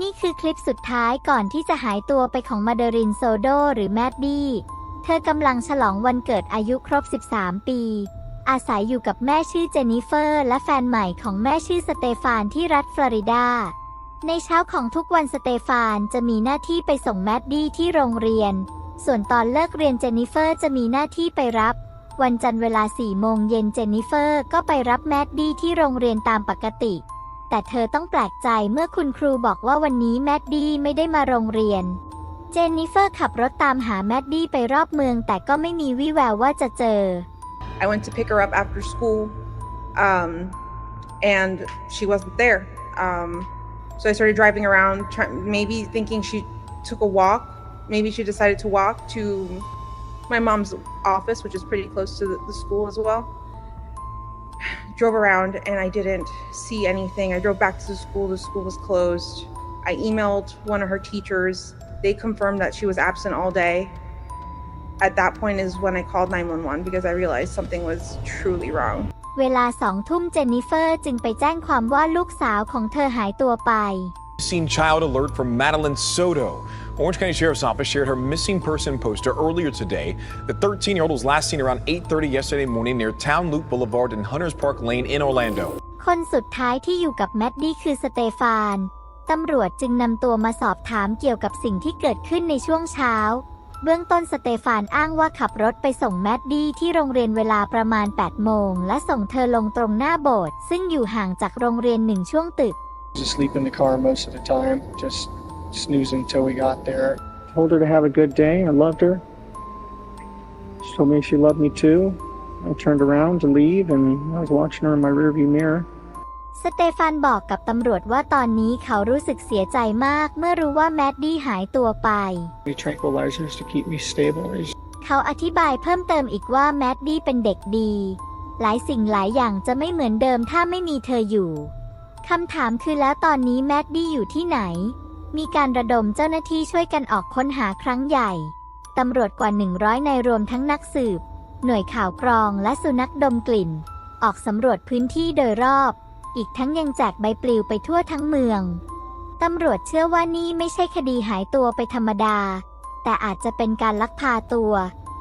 นี่คือคลิปสุดท้ายก่อนที่จะหายตัวไปของมาเดรินโซโดหรือแมดดี้ เธอกำลังฉลองวันเกิดอายุครบ 13 ปี อาศัยอยู่กับแม่ชื่อเจนนิเฟอร์ และแฟนใหม่ของแม่ชื่อสเตฟานที่รัฐฟลอริดา ในเช้าของทุกวันสเตฟานจะมีหน้าที่ไปส่งแมดดี้ที่โรงเรียน ส่วนตอนเลิกเรียนเจนนิเฟอร์จะมีหน้าที่ไปรับ วันจันทร์เวลา4โมงเย็นเจนนิเฟอร์ก็ไปรับแมดดี้ที่โรงเรียนตามปกติ แต่เธอต้องแปลกใจเมื่อคุณครูบอกว่าวันนี้แมดดี้ไม่ได้มาโรงเรียน เจนนิเฟอร์ขับรถตามหาแมดดี้ไปรอบเมือง แต่ก็ไม่มีวี่แววว่าจะเจอ I went to pick her up after school, um, and she wasn't there. Um, so I started driving around, try, maybe thinking she took a walk. Maybe she decided to walk to my mom's office, which is pretty close to the, the school as well. Drove around and I didn't see anything. I drove back to the school. The school was closed. I emailed one of her teachers. They confirmed that she was absent all day. At that point is when I called 911 because I realized something was truly wrong. เวลาสองทุ่มเจนนิเฟอร์จึงไปแจ้งความว่าลูกสาวของเธอหายตัวไป Missing child alert from Madeline Soto. Orange County Sheriff's Office shared her missing person poster earlier today. The 13-year-old was last seen around 8:30 yesterday morning near Town Loop Boulevard and Hunters Park Lane in Orlando. คนสุดท้ายที่อยู่กับแมดดี้คือสเตฟาน ตำรวจจึงนำตัวมาสอบถามเกี่ยวกับสิ่งที่เกิดขึ้นในช่วงเช้า เบื้องต้นสเตฟานอ้างว่าขับรถไปส่งแมดดี้ที่โรงเรียนเวลาประมาณ 8 โมง และส่งเธอลงตรงหน้าโบสถ์ซึ่งอยู่ห่างจากโรงเรียนหนึ่งช่วงตึก Just sleep in the car most of the time, just snoozing till we got there. Told her to have a good day. I loved her. She told me she loved me too. I turned around to leave and I was watching her in my rearview mirror. สเตฟานบอกกับตำรวจว่าตอนนี้เขารู้สึกเสียใจมาก เมื่อรู้ว่าแมดดี้หายตัวไป The tranquilizers to keep me stable. It's เขาอธิบายเพิ่มเติมอีกว่าแมดดี้เป็นเด็กดี หลายสิ่งหลายอย่างจะไม่เหมือนเดิมถ้าไม่มีเธออยู่ คำถามคือแล้วตอนนี้แมดดี้อยู่ที่ไหน มีการระดมเจ้าหน้าที่ช่วยกันออกค้นหาครั้งใหญ่ ตำรวจกว่า 100นายรวมทั้งนักสืบ หน่วยข่าวกรองและสุนัขดมกลิ่น ออกสำรวจพื้นที่โดยรอบ อีกทั้งยังแจกใบปลิวไปทั่วทั้งเมือง ตำรวจเชื่อว่านี่ไม่ใช่คดีหายตัวไปธรรมดา แต่อาจจะเป็นการลักพาตัว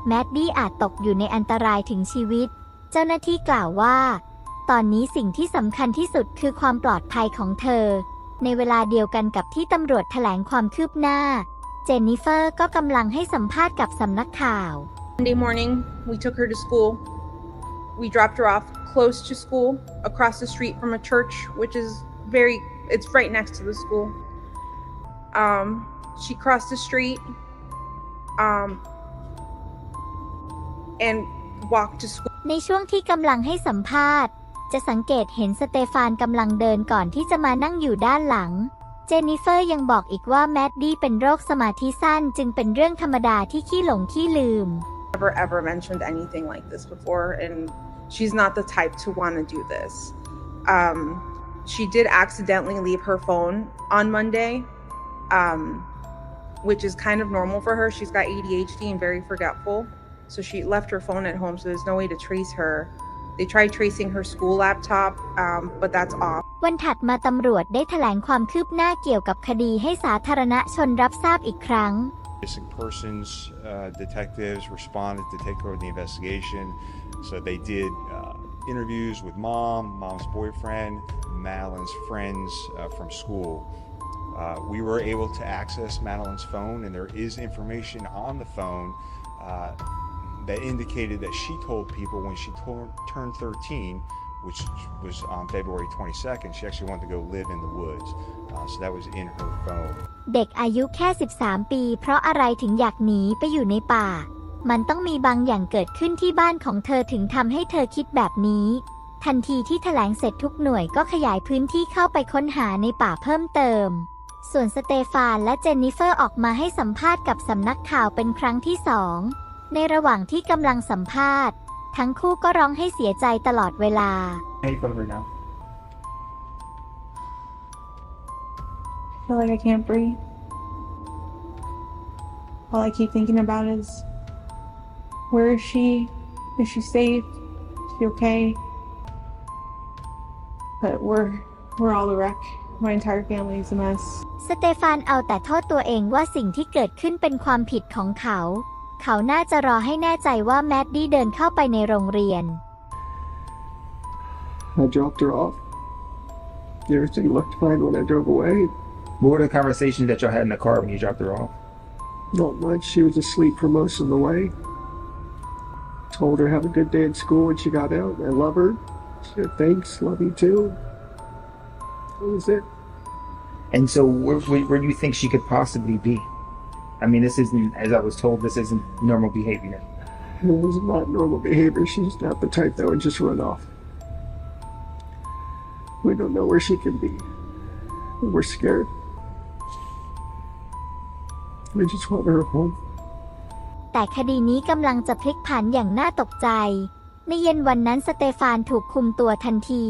แมดดี้อาจตกอยู่ในอันตรายถึงชีวิต เจ้าหน้าที่กล่าวว่า ตอนนี้สิ่งที่สำคัญที่สุดคือความปลอดภัยของเธอ ในเวลาเดียวกันกับที่ตำรวจแถลงความคืบหน้า เจนนิเฟอร์ก็กำลังให้สัมภาษณ์กับสำนักข่าว Monday morning, we took her to school. We dropped her off close to school, across the street from a church, which is very, it's right next to the school. Um, she crossed the street um, and walked to school. ในช่วงที่กำลังให้สัมภาษณ์ จะสังเกตเห็นสเตฟานกำลังเดินก่อนที่จะมานั่งอยู่ด้านหลัง เจนนิเฟอร์ยังบอกอีกว่าแมดดี้เป็นโรคสมาธิสั้นจึงเป็นเรื่องธรรมดาที่ขี้หลงขี้ลืม Never ever mentioned anything like this before, and she's not the type to want to do this. Um, she did accidentally leave her phone on Monday, um, which is kind of normal for her. She's got ADHD and very forgetful. So she left her phone at home, so there's no way to trace her. They tried tracing her school laptop, um, but that's off. วันถัดมาตำรวจได้แถลงความคืบหน้าเกี่ยวกับคดีให้สาธารณชนรับทราบอีกครั้ง Missing persons uh, detectives responded to take over the investigation. So they did uh, interviews with mom, mom's boyfriend, Madeline's friends uh, from school. Uh, we were able to access Madeline's phone, and there is information on the phone uh, that indicated that she told people when she tor- turned 13, which was on February 22nd, she actually wanted to go live in the woods. Uh, so that was in her phone. เด็กอายุแค่ 13 ปี เพราะอะไรถึงอยากหนีไปอยู่ในป่า มันต้องมีบางอย่างเกิดขึ้นที่บ้านของเธอถึงทำให้เธอคิดแบบนี้ ทันทีที่แถลงเสร็จทุกหน่วยก็ขยายพื้นที่เข้าไปค้นหาในป่าเพิ่มเติม ส่วนสเตฟานและเจนนิเฟอร์ออกมาให้สัมภาษณ์กับสำนักข่าวเป็นครั้งที่สอง ในระหว่างที่กำลังสัมภาษณ์ ทั้งคู่ก็ร้องให้เสียใจตลอดเวลา How you feeling right now? I feel like I can't breathe. All I keep thinking about is where is she? Is she safe? Is she okay? But we're we're all a wreck. My entire family is a mess. สเตฟานเอาแต่โทษตัวเองว่าสิ่งที่เกิดขึ้นเป็นความผิดของเขา เขาน่าจะรอให้แน่ใจว่าแมดดี้เดินเข้าไปในโรงเรียน I dropped her off. Everything looked fine when I drove away. What were the conversations that y'all had in the car when you dropped her off? Not much. She was asleep for most of the way. Told her have a good day at school when she got out. I love her. She said thanks, love you too. That was it. And so, where, where, where do you think she could possibly be? I mean, this isn't, as I was told, this isn't normal behavior. It was not normal behavior. She's not the type that would just run off. We don't know where she could be. We're scared. We just want her home. แต่คดีนี้กำลังจะพลิกผันอย่างน่าตกใจ ในเย็นวันนั้นสเตฟานถูกคุมตัวทันที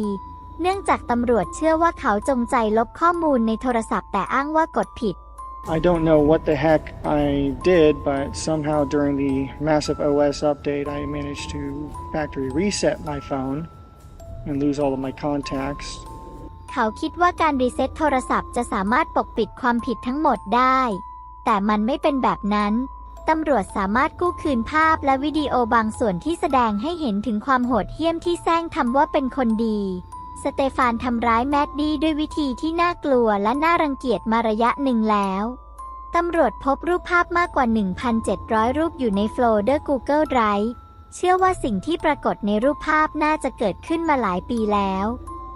เนื่องจากตำรวจเชื่อว่าเขาจงใจลบข้อมูลในโทรศัพท์แต่อ้างว่ากดผิด I don't know what the heck I did, but somehow during the massive OS update, I managed to factory reset my phone and lose all of my contacts. เขาคิดว่าการรีเซ็ตโทรศัพท์จะสามารถปกปิดความผิดทั้งหมดได้ แต่มันไม่เป็นแบบนั้น ตำรวจสามารถกู้คืนภาพและวิดีโอบางส่วนที่แสดงให้เห็นถึงความโหดเหี้ยมที่แซงทำว่าเป็นคนดี เตฟานทำร้ายแมดดี้ด้วยวิธีที่น่ากลัวและน่ารังเกียจมาระยะหนึ่งแล้วตำรวจพบรูปภาพมากกว่า 1,700 รูปอยู่ในโฟลเดอร์ Google Drive เชื่อว่าสิ่งที่ปรากฏในรูปภาพน่าจะเกิดขึ้นมาหลายปีแล้ว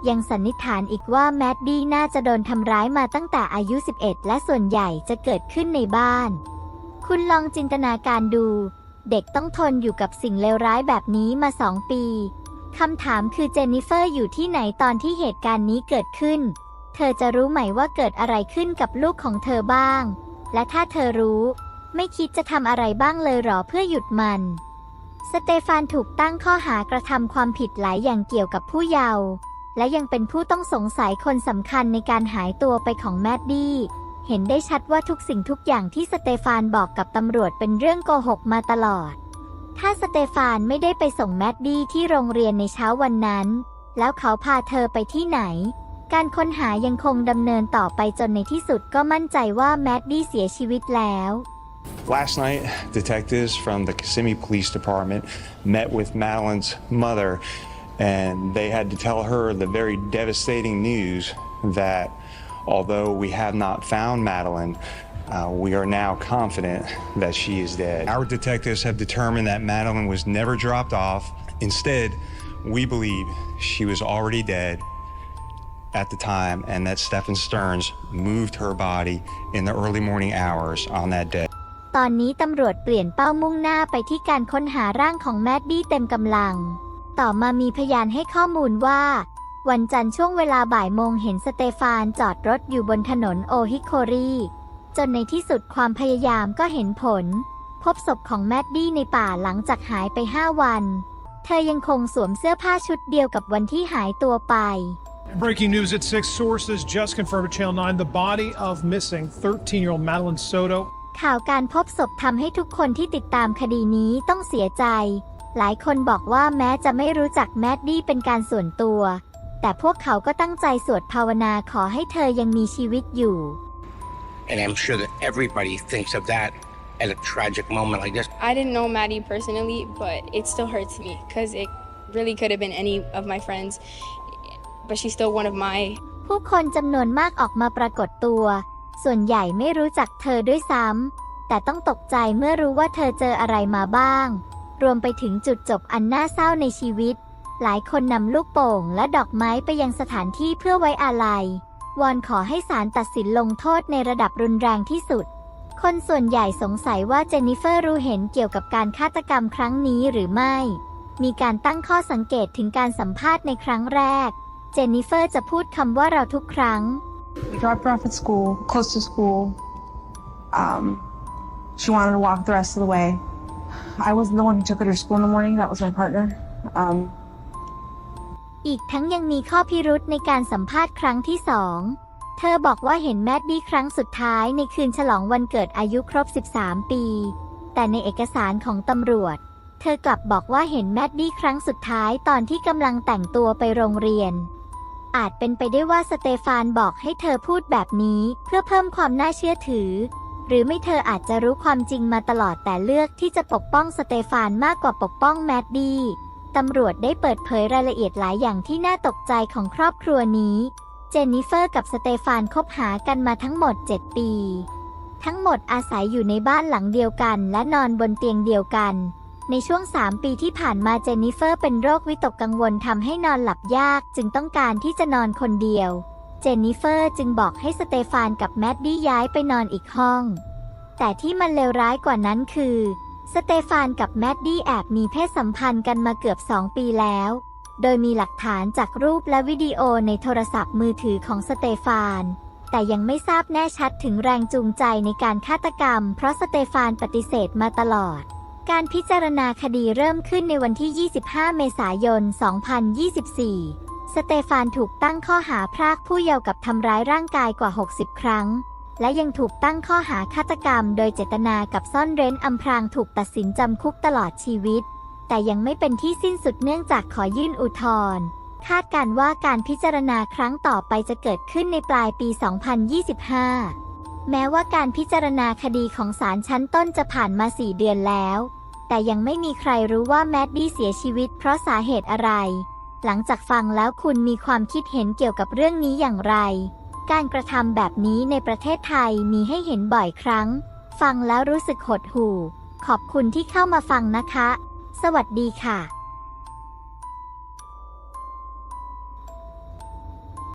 ยังสันนิษฐานอีกว่าแมดดี้น่าจะโดนทำร้ายมาตั้งแต่อายุ 11 และส่วนใหญ่จะเกิดขึ้นในบ้าน คุณลองจินตนาการดู เด็กต้องทนอยู่กับสิ่งเลวร้ายแบบนี้มาสองปี คำถามคือเจนนิเฟอร์อยู่ที่ไหนตอนที่เหตุการณ์นี้เกิดขึ้น เธอจะรู้ไหมว่าเกิดอะไรขึ้นกับลูกของเธอบ้าง และถ้าเธอรู้ ไม่คิดจะทำอะไรบ้างเลยหรอเพื่อหยุดมัน สเตฟานถูกตั้งข้อหากระทำความผิดหลายอย่างเกี่ยวกับผู้เยาว์และยังเป็นผู้ต้องสงสัยคนสำคัญในการหายตัวไปของแมดดี้เห็นได้ชัดว่าทุกสิ่งทุกอย่างที่สเตฟานบอกกับตำรวจเป็นเรื่องโกหกมาตลอด ถ้าสเตฟานไม่ได้ไปส่งแมดดี้ที่โรงเรียนในเช้าวันนั้น แล้วเขาพาเธอไปที่ไหน การค้นหายังคงดำเนินต่อไปจนในที่สุดก็มั่นใจว่าแมดดี้เสียชีวิตแล้ว Last night, detectives from the Kissimmee Police Department met with Madeline's mother, and they had to tell her the very devastating news that although we have not found Madeline, uh, we are now confident that she is dead. Our detectives have determined that Madeline was never dropped off. Instead, we believe she was already dead at the time and that Stephen Stearns moved her body in the early morning hours on that day. ตอนนี้ตำรวจเปลี่ยนเป้ามุ่งหน้าไปที่การค้นหาร่างของแมดดี้เต็มกำลัง ต่อมามีพยานให้ข้อมูลว่า วันจันทร์ช่วงเวลาบ่ายโมงเห็นสเตฟานจอดรถอยู่บนถนนโอฮิโครี จนในที่สุดความพยายามก็เห็นผล พบศพของแมดดี้ในป่าหลังจากหายไป5วัน เธอยังคงสวมเสื้อผ้าชุดเดียวกับวันที่หายตัวไป Breaking news at 6 sources just confirmed to Channel 9 the body of missing 13 year old Madeline Soto ข่าวการพบศพทำให้ทุกคนที่ติดตามคดีนี้ต้องเสียใจ หลายคนบอกว่าแม้จะไม่รู้จักแมดดี้เป็นการส่วนตัว แต่พวกเขาก็ตั้งใจสวดภาวนาขอให้เธอยังมีชีวิตอยู่ And I'm sure that everybody thinks of that at a tragic moment like this. I didn't know Maddie personally, but it still hurts me because it really could have been any of my friends, but she's still one of my ผู้คนจำนวนมากออกมาปรากฏตัว ส่วนใหญ่ไม่รู้จักเธอด้วยซ้ำ แต่ต้องตกใจเมื่อรู้ว่าเธอเจออะไรมาบ้าง รวมไปถึงจุดจบอันน่าเศร้าในชีวิต หลายคนนำลูกโป่งและดอกไม้ไปยังสถานที่เพื่อไว้อาลัย วอนขอให้ศาลตัดสินลงโทษในระดับรุนแรงที่สุด คนส่วนใหญ่สงสัยว่าเจนนิเฟอร์รู้เห็นเกี่ยวกับการฆาตกรรมครั้งนี้หรือไม่ มีการตั้งข้อสังเกตถึงการสัมภาษณ์ในครั้งแรก เจนนิเฟอร์จะพูดคำว่าเราทุกครั้ง We dropped her off at school, close to school. Um, she wanted to walk the rest of the way. I wasn't the one who took her to school in the morning. That was my partner. Um, อีกทั้งยังมีข้อพิรุษในการสัมภาษณ์ครั้งที่สอง เธอบอกว่าเห็นแมดดี้ครั้งสุดท้ายในคืนฉลองวันเกิดอายุครบ 13 ปี แต่ในเอกสารของตำรวจ เธอกลับบอกว่าเห็นแมดดี้ครั้งสุดท้ายตอนที่กำลังแต่งตัวไปโรงเรียน อาจเป็นไปได้ว่าสเตฟานบอกให้เธอพูดแบบนี้เพื่อเพิ่มความน่าเชื่อถือ หรือไม่เธออาจจะรู้ความจริงมาตลอดแต่เลือกที่จะปกป้องสเตฟานมากกว่าปกป้องแมดดี้ ตำรวจได้เปิดเผยรายละเอียดหลายอย่างที่น่าตกใจของครอบครัวนี้ เจนนิเฟอร์กับสเตฟานคบหากันมาทั้งหมด 7 ปี ทั้งหมดอาศัยอยู่ในบ้านหลังเดียวกัน และนอนบนเตียงเดียวกัน ในช่วง 3 ปีที่ผ่านมาเจนนิเฟอร์เป็นโรควิตกกังวลทำให้นอนหลับยากจึงต้องการที่จะนอนคนเดียว เจนนิเฟอร์จึงบอกให้สเตฟานกับแมดดี้ย้ายไปนอนอีกห้อง แต่ที่มันเลวร้ายกว่านั้นคือ สเตฟานกับแมดดี้แอบมีเพศสัมพันธ์กันมาเกือบ 2 ปีแล้ว โดยมีหลักฐานจากรูปและวิดีโอในโทรศัพท์มือถือของสเตฟาน แต่ยังไม่ทราบแน่ชัดถึงแรงจูงใจในการฆาตกรรม เพราะสเตฟานปฏิเสธมาตลอด การพิจารณาคดีเริ่มขึ้นในวันที่ 25 เมษายน 2024 สเตฟานถูกตั้งข้อหาพรากผู้เยาว์กับทำร้ายร่างกายกว่า 60 ครั้ง และยังถูกตั้งข้อหาฆาตกรรมโดยเจตนากับซ่อนเร้นอำพรางถูกตัดสินจำคุกตลอดชีวิต แต่ยังไม่เป็นที่สิ้นสุดเนื่องจากขอยื่นอุทธรณ์คาดการว่าการพิจารณาครั้งต่อไปจะเกิดขึ้นในปลายปี 2025 แม้ว่าการพิจารณาคดีของศาลชั้นต้นจะผ่านมา 4 เดือนแล้ว แต่ยังไม่มีใครรู้ว่าแมดดี้เสียชีวิตเพราะสาเหตุอะไร หลังจากฟังแล้วคุณมีความคิดเห็นเกี่ยวกับเรื่องนี้อย่างไร การกระทำแบบนี้ในประเทศไทยมีให้เห็นบ่อยครั้ง ฟังแล้วรู้สึกหดหู่ ขอบคุณที่เข้ามาฟังนะคะ สวัสดีค่ะ